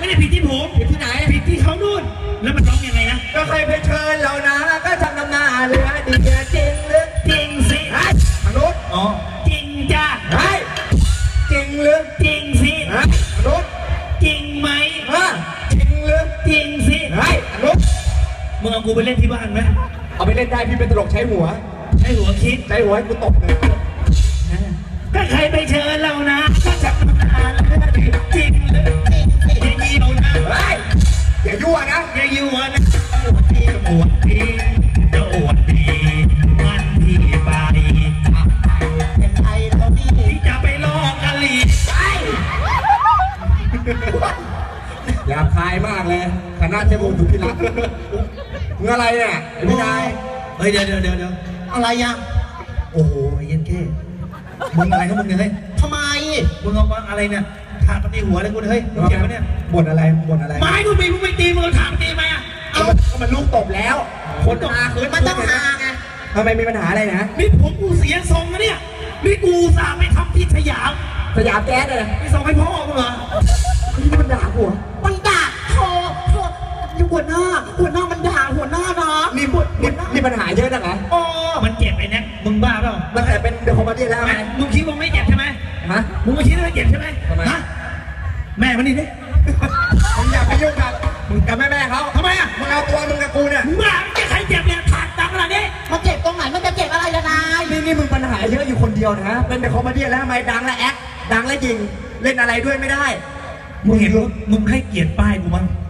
ไม่ได้ผิดที่ผมผิดที่ไหนผิดที่เขานู่น แล้วมันร้องยังไงนะก็ใครไปเชิญเรานะก็จำนำหน้าเรือดีเจจริงหรือจริงสิไอ้มนุษย์อ๋อจริงจ้าไอ้จริงหรือจริงสิฮะมนุษย์จริงไหมฮะจริงหรือจริงสิไอ้มนุษย์มึงเอากูไปเล่นที่บ้านไหมเอาไปเล่นได้พี่เป็นตลกใช้หัวให้หัวคิดใช้หัวให้กูตบเลยก็ใครไปเชิญเรานะ หยาบคายมากเลยคณะเทพบุตรสุธิรักษ์มึงอะไรเนี่ยไอ้พี่นายเฮ้ยเดี๋ยวเดี๋ยวเดี๋ยวเดี๋ยวอะไรยังโอ้โหไอ้เย็นแค่มึงอะไรของมึงเนี่ยเฮ้ยทำไมมึงเอามาอะไรเนี่ยถาดมาตีหัวเลยกูเฮ้ยมึงเจ็บปะเนี่ยบ่นอะไรบ่นอะไรไม้กูมีมึงไม่ตีมึงเอาถาดมาตีไหมอะก็มันก็มันลูกตบแล้วคนหาคืนมันต้องหาไงทำไมมีปัญหาอะไรนะนี่ผมกูเสียทรงนะเนี่ยนี่กูอุตสาห์ไปทำที่สยามสยามแก๊สเลยไปส่งให้พ่อกูเหรอนี่มัน ด่ากูเหรอมันด่าโธ่โธ่อยู่หัวหน้า หัวหน้ามันด่าหัวหน้านะนี่พูดนี่นี่ปัญหาเยอะนักเหรอโอ้มันเจ็บไอ้แน็กมึงบ้าเปล่าตั้งแต่เป็นเดอะคอมเมดี้แล้วไงมึงคิดว่าไม่เจ็บใช่ไหมฮะมึงไม่คิดว่าไม่เจ็บใช่ไหมทำไมฮะแม่มันนี่ดิมึงอย่าไปยุ่งกับมึงกับแม่แม่ๆเขาทำไมอะมึงเอาตัวมึงกับกูเนี่ยมึงบ้าไม่ใช่ใครเจ็บเนี่ยถาดดังขนาดนี้มันเจ็บตรงไหนมันจะเจ็บอะไรละนายนี่นี่มึงปัญหาเยอะอยู่คนเดียวนะเป็นเดอะคอมเมดี้แล้วทำไมดังและแอคดังและยิงเล่นอะไรด้วยไม่ได้ มึงเห็นรถมึงให้เกียรติป้ายกูมั้ง